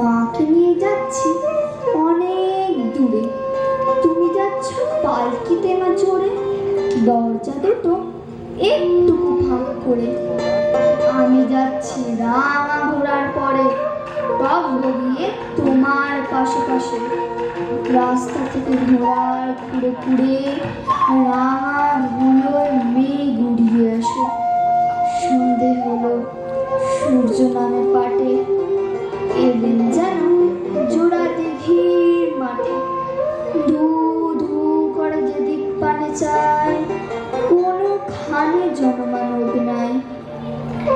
মাকে নিয়ে যাচ্ছি অনেক দূরে। তুমি যাচ্ছ পালকিতে মা জোরে, দরজা দুটো একটু ভাগ করে। আমি যাচ্ছি রাঙা ঘোরার পরে টপ তোমার পাশে পাশে রাস্তা থেকে ঘোরার ঘুরে ঘুরে রাঙা ধুলোয় মেয়ে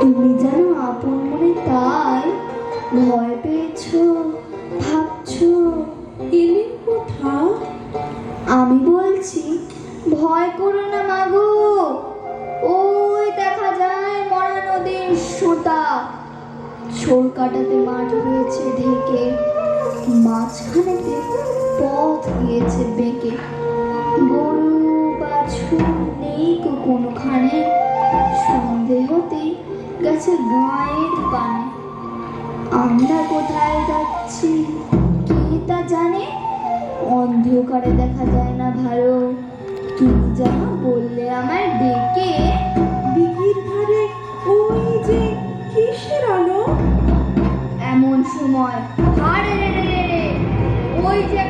তুমি যেন আপন মনে তাই ভয় পেয়েছ, ভাবছ এলেন কোথা আমি বলছি, ভয় করো না মাগো। ওই দেখা যায় মরা নদীর সোতা। ছোর কাটাতে মাঠ হয়েছে ঢেকে, মাঝখানেতে পথ গিয়েছে বেঁকে। গরু গায়ের পানে আমরা কোথায় যাচ্ছি কে তা জানে? অন্ধকারে দেখা যায় না ভালো। তুমি যা বললে আমায় ডেকে। দিঘির ধারে ওই যে কিসের আলো? এমন সময় আরে রে রে রে রে, ওই যে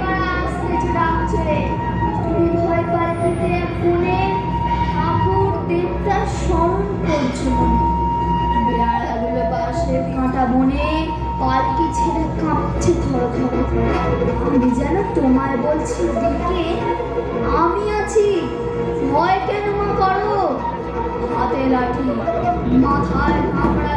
পালকি ছেড়ে কাঁপছে থর আমি যেন তোমায় বলছি, দিকে আমি আছি। ভয় কেন করো? হাতে লাঠি, মাথায় কামড়া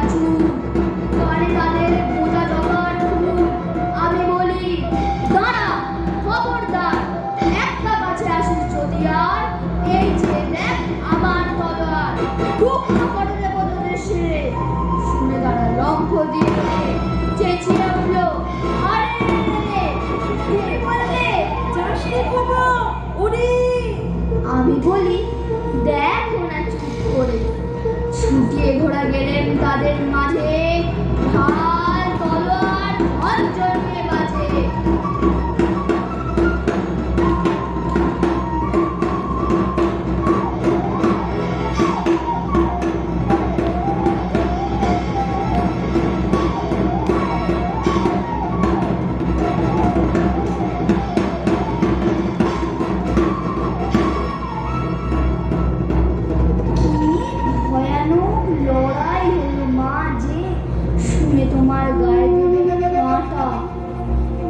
আমি বলি দেখ না চুপ করে। ছুটিয়ে ঘোড়া গেলেন তাদের মাঝে।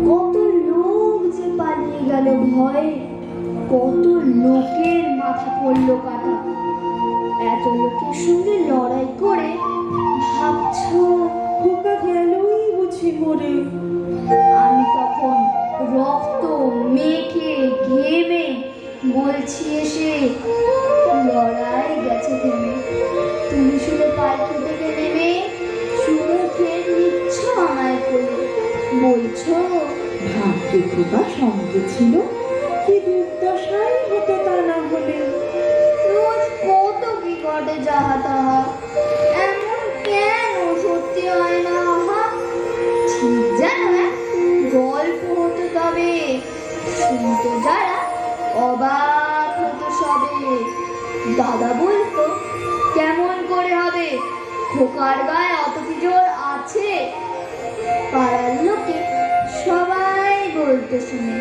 কত লোক যে পালিয়ে গেল ভয়ে, কত লোকের মাথা পড়ল কাটা। এত লোকের সঙ্গে লড়াই করে ভাবছ বলছো ভাবতে খোকা সঙ্গে ছিল কি দুর্দশাই হতো তা না হলে? রোজ কত ঘটে যাহা তাহা এমন কেন সত্যি হয় না আহা? ঠিক জানো গল্প হতো তবে শুনতো যারা অবাক হতো সবে। দাদা বলতো কেমন করে হবে? খোকার গায়ে অত কি জোর আছে? পাড়ার লোকে সবাই বলতে শুনে